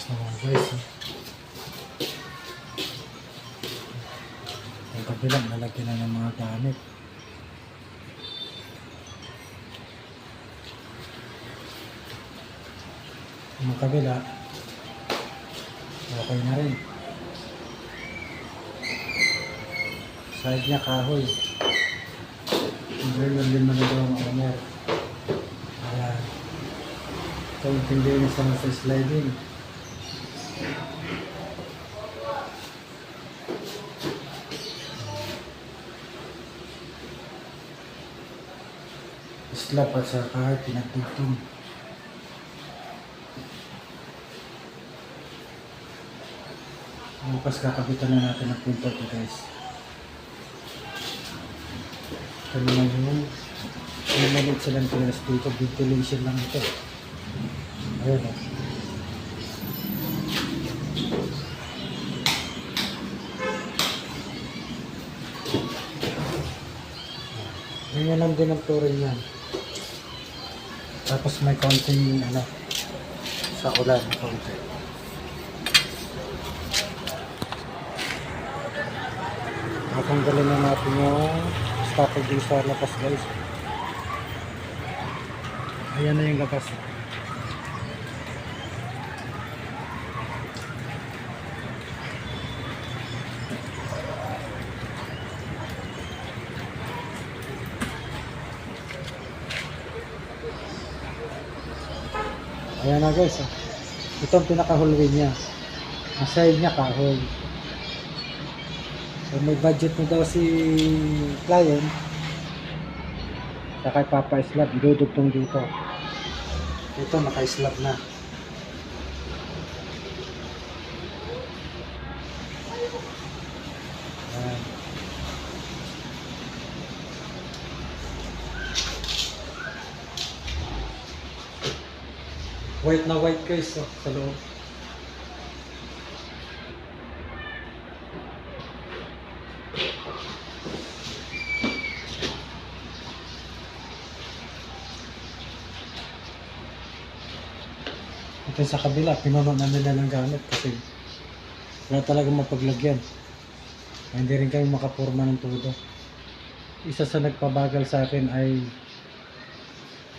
Ayos naman guys. eh. Ang kabilang nalagyan na ng mga gamit. Ang kabila, okay na rin. Side niya kahoy. Lang din naman daw ang owner. Kaya, kaintindihan niya sa sa sliding. Slap at sa kahit pinagtugtong. Bukas kakapitan na natin ang pinto to guys. Ito naman yung maliit silang tiras dito, ventilation lang ito. Ayan o. Ganyan lang din ang turing yan. Tapos may konting ano, sa ulan, konti. Natanggalin na natin yung stopper dito sa labas guys. Ayan na yung labas. Ayan na guys. ah. Ito ang pinaka-hallway niya. Ang niya kahoy. So may budget mo daw si client. Saka papa-slab, idudugtong dito. Ito naka-slab na. Ayan. White na white guys oh, sa loob. Ito sa kabila, pinuno na nila ng gamit kasi wala talaga mapaglagyan. Hindi rin kami makapurma ng todo. Isa sa nagpabagal sa akin ay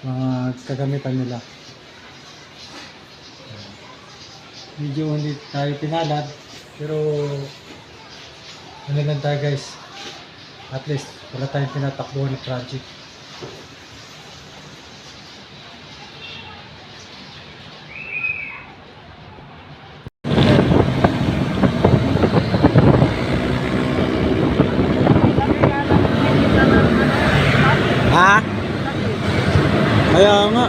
mga kagamitan nila. Medyo hindi tayo pinalad, pero ano lang tayo guys. At least wala tayong tinatakbuhan ng project. Ha? Kaya nga.